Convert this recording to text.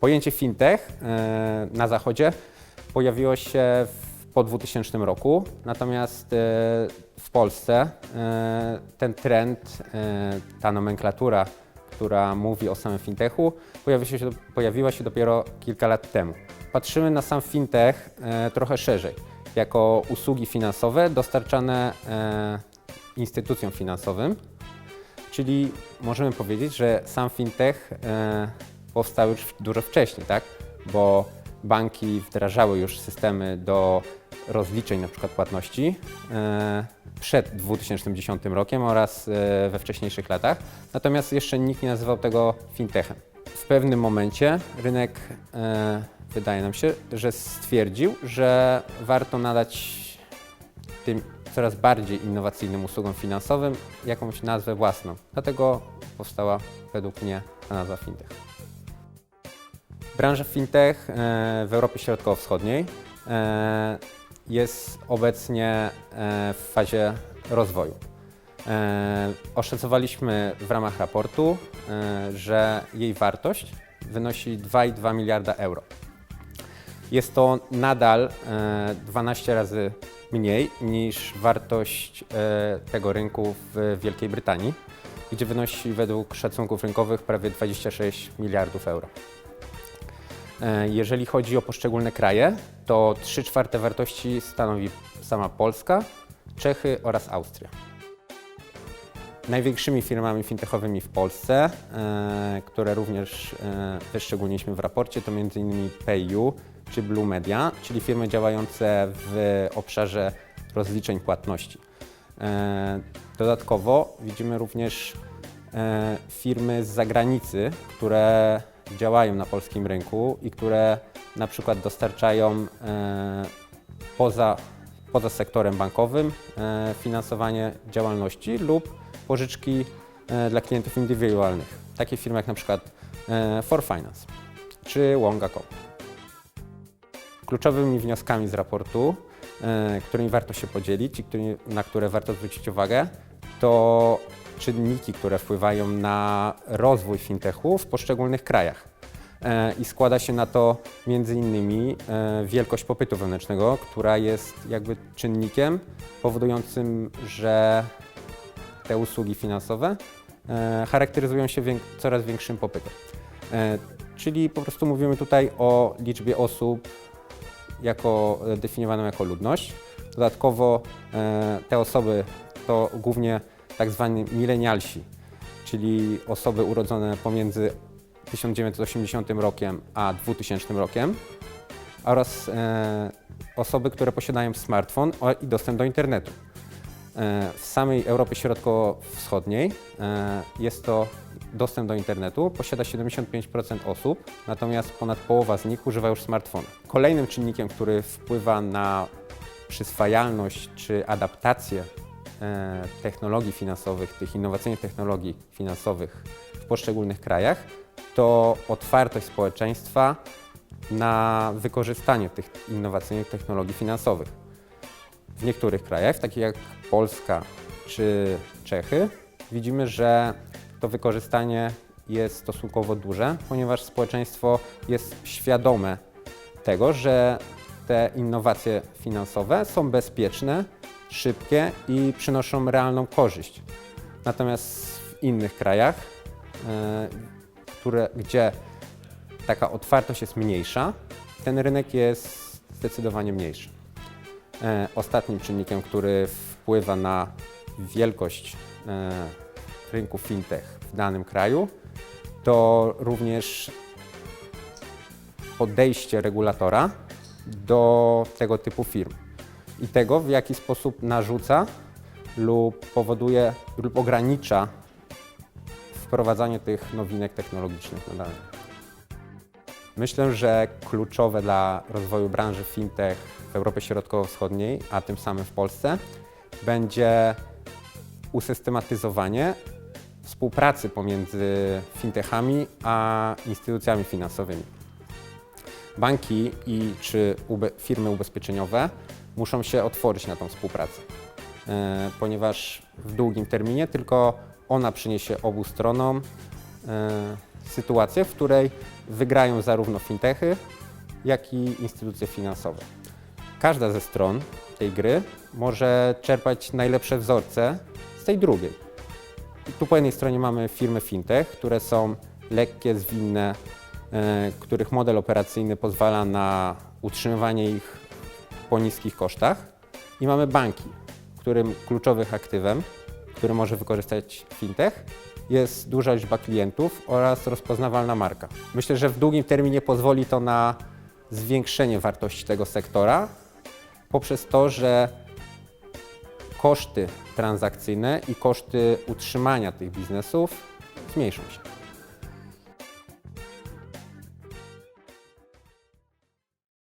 Pojęcie fintech e, na zachodzie pojawiło się po 2000 roku, natomiast e, w Polsce e, ten trend, ta nomenklatura, która mówi o samym fintechu, pojawi się, pojawiła się dopiero kilka lat temu. Patrzymy na sam fintech trochę szerzej, jako usługi finansowe dostarczane instytucjom finansowym, Czyli możemy powiedzieć, że sam fintech powstał już dużo wcześniej, tak? Bo banki wdrażały już systemy do rozliczeń na przykład płatności e, przed 2010 rokiem oraz e, we wcześniejszych latach. Natomiast jeszcze nikt nie nazywał tego fintechem. W pewnym momencie rynek, e, wydaje nam się, że stwierdził, że warto nadać tym coraz bardziej innowacyjnym usługom finansowym jakąś nazwę własną. Dlatego powstała według mnie ta nazwa fintech. Branża fintech e, w Europie Środkowo-Wschodniej e, jest obecnie e, w fazie rozwoju. Oszacowaliśmy w ramach raportu, że jej wartość wynosi 2,2 miliarda euro. Jest to nadal e, 12 razy mniej niż wartość tego rynku w Wielkiej Brytanii, gdzie wynosi według szacunków rynkowych prawie 26 miliardów euro. E, Jeżeli chodzi o poszczególne kraje, to 3 czwarte wartości stanowi sama Polska, Czechy oraz Austria. Największymi firmami fintechowymi w Polsce, e, które również e, wyszczególniliśmy w raporcie, to m.in. PayU czy Blue Media, czyli firmy działające w obszarze rozliczeń płatności. Dodatkowo widzimy również firmy z zagranicy, które działają na polskim rynku i które na przykład dostarczają e, poza, poza sektorem bankowym e, finansowanie działalności lub pożyczki e, dla klientów indywidualnych. Takie firmy jak na przykład For Finance czy Wonga.com. Kluczowymi wnioskami z raportu, którymi warto się podzielić i na które warto zwrócić uwagę, to czynniki, które wpływają na rozwój fintechu w poszczególnych krajach. E, I składa się na to między innymi e, wielkość popytu wewnętrznego, która jest jakby czynnikiem powodującym, że te usługi finansowe e, charakteryzują się coraz większym popytem. Czyli po prostu mówimy tutaj o liczbie osób jako definiowaną jako ludność. Dodatkowo te osoby to głównie tak zwani milenialsi, czyli osoby urodzone pomiędzy 1980 rokiem a 2000 rokiem oraz e, osoby, które posiadają smartfon i dostęp do internetu. E, W samej Europie Środkowo-Wschodniej e, jest to dostęp do internetu, posiada 75% osób, natomiast ponad połowa z nich używa już smartfona. Kolejnym czynnikiem, który wpływa na przyswajalność czy adaptację technologii finansowych, tych innowacyjnych technologii finansowych w poszczególnych krajach, to otwartość społeczeństwa na wykorzystanie tych innowacyjnych technologii finansowych. W niektórych krajach, takich jak Polska czy Czechy, widzimy, że to wykorzystanie jest stosunkowo duże, ponieważ społeczeństwo jest świadome tego, że te innowacje finansowe są bezpieczne, szybkie i przynoszą realną korzyść. Natomiast w innych krajach, e, które, gdzie taka otwartość jest mniejsza, ten rynek jest zdecydowanie mniejszy. E, Ostatnim czynnikiem, który wpływa na wielkość e, rynku fintech w danym kraju, to również podejście regulatora do tego typu firm i tego, w jaki sposób narzuca lub powoduje lub ogranicza wprowadzanie tych nowinek technologicznych na rynku. Myślę, że kluczowe dla rozwoju branży fintech w Europie Środkowo-Wschodniej, a tym samym w Polsce, będzie usystematyzowanie współpracy pomiędzy fintechami a instytucjami finansowymi. Banki i czy ube, firmy ubezpieczeniowe muszą się otworzyć na tą współpracę, e, ponieważ w długim terminie tylko ona przyniesie obu stronom e, sytuację, w której wygrają zarówno fintechy, jak i instytucje finansowe. Każda ze stron tej gry może czerpać najlepsze wzorce z tej drugiej. Tu po jednej stronie mamy firmy fintech, które są lekkie, zwinne, e, których model operacyjny pozwala na utrzymywanie ich po niskich kosztach. I mamy banki, którym kluczowym aktywem, który może wykorzystać fintech, jest duża liczba klientów oraz rozpoznawalna marka. Myślę, że w długim terminie pozwoli to na zwiększenie wartości tego sektora poprzez to, że koszty transakcyjne i koszty utrzymania tych biznesów zmniejszą się.